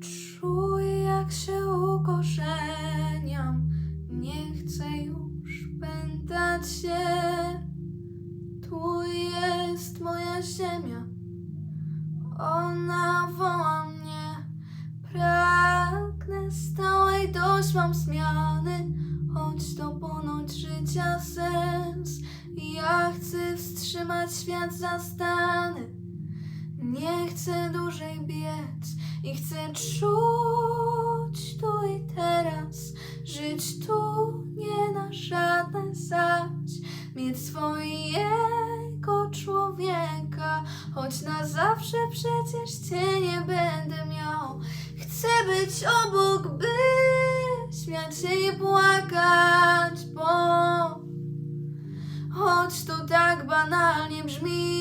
Czuję, jak się ukorzeniam. Nie chcę już pętać się. Tu jest moja ziemia. Ona woła mnie. Pragnę stałej dość mam zmiany. Choć to ponoć życia sens. Ja chcę wstrzymać świat zastany. Nie chcę dłużej biec i chcę czuć tu i teraz, żyć tu nie na żadne zać, mieć swojego człowieka, choć na zawsze przecież cię nie będę miał. Chcę być obok, by śmiać się i płakać, bo choć to tak banalnie brzmi,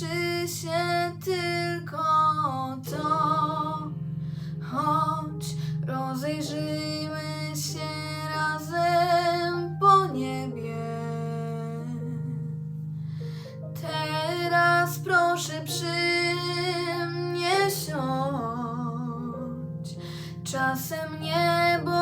liczy się tylko to. Choć rozejrzyjmy się razem po niebie. Teraz proszę przy mnie. Czasem niebo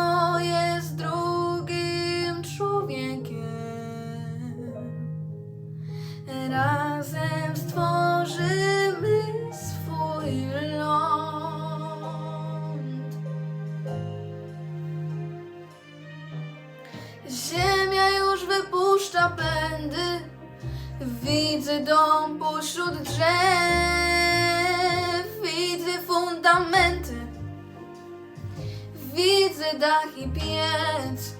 wypuszcza pędy. Widzę dom pośród drzew. Widzę fundamenty. Widzę dach i piec.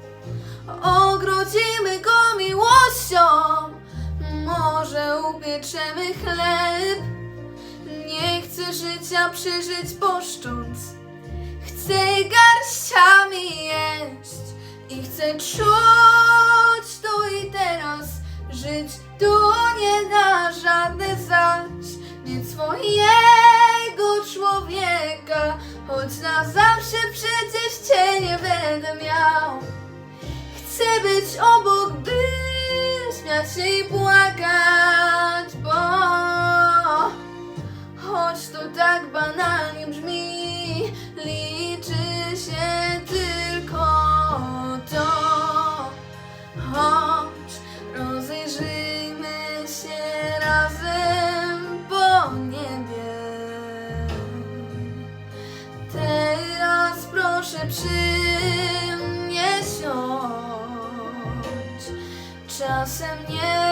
Ogrodzimy go miłością. Może upieczemy chleb. Nie chcę życia przeżyć poszcząc. Chcę garściami jeść i chcę czuć i teraz. Żyć tu nie da żadne zaś. Mieć swojego człowieka, choć na zawsze przecież cię nie będę miał. Chcę być obok, by śmiać się i płakać, proszę przy mnie siądź. Czasem niebo